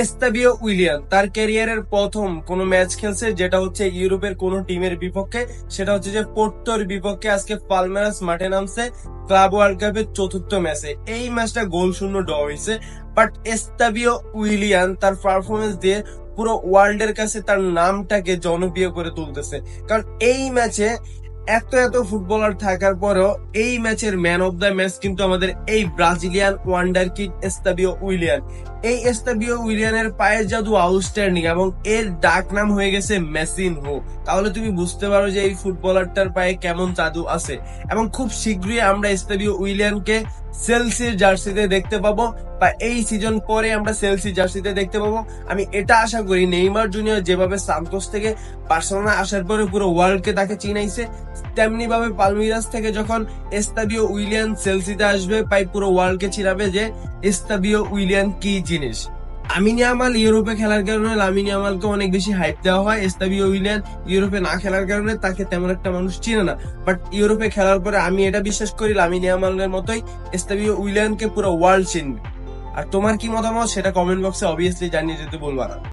এস্তাবিও উইলিয়ান তার ক্যারিয়ারের প্রথম কোন ম্যাচ খেলছে যেটা হচ্ছে ইউরোপের কোন টিমের বিপক্ষে, সেটা হচ্ছে যে পোর্টোর বিপক্ষে আজকে পালমেরাস মাঠে নামছে ক্লাব ওয়ার্ল্ড কাপের চতুর্থ ম্যাচে। এই ম্যাচটা গোল শূন্য ড হয়েছে, বাট এস্তাবিও উইলিয়ান তার পারফরমেন্স দিয়ে পুরো ওয়ার্ল্ডের কাছে তার নামটাকে জনপ্রিয় করে তুলতেছে। কারণ এই ম্যাচে এত এত ফুটবলার থাকার পরেও এই ম্যাচের ম্যান অফ দ্য ম্যাচ কিন্তু আমাদের এই Brazilian wonder kid Estevao Willian এই এস্তাবিও উইলিয়ানের পায়ের জাদু আউটস্ট্যান্ডিং এবং এর ডাক নাম হয়ে গেছে মেসিন হো তাহলে তুমি বুঝতে পারো যে এই ফুটবলারটার পায়ে কেমন জাদু আছে। এবং খুব শীঘ্রই আমরা এস্তাবিও উইলিয়ানকে সেলসির জার্সিতে দেখতে পাবো। বা এই সিজন পরে আমরা সেলসি জার্সিতে দেখতে পাবো। আমি এটা আশা করি নেইমার জুনিয়র যেভাবে সান্তোস থেকে বার্সেলোনা আসার পরে পুরো ওয়ার্ল্ডকে তাকে চিনাইছে তেমনি ভাবে পালমিরাস থেকে যখন এস্তাবিও উইলিয়ান সেলসিতে আসবে, পাই পুরো ওয়ার্ল্ডকে চিনাবে যে এস্তাবিও উইলিয়ান কি জিনিস। আমিনি আমাল ইউরোপে খেলার কারণে লামিনি আমালকে অনেক বেশি হাইপ দেওয়া হয়। এস্তাবিও উইলিয়ান ইউরোপে না খেলার কারণে তাকে তেমন একটা মানুষ চিনে না। বাট ইউরোপে খেলার পরে আমি এটা বিশ্বাস করি লামিনি আমালের মতোই এস্তাবিও উইলিয়ানকে পুরো ওয়ার্ল্ড চিনবে। আর তোমার কি মতামত? সেটা কমেন্ট বক্সে অবভিয়াসলি জানিয়ে যেতে বলবা না।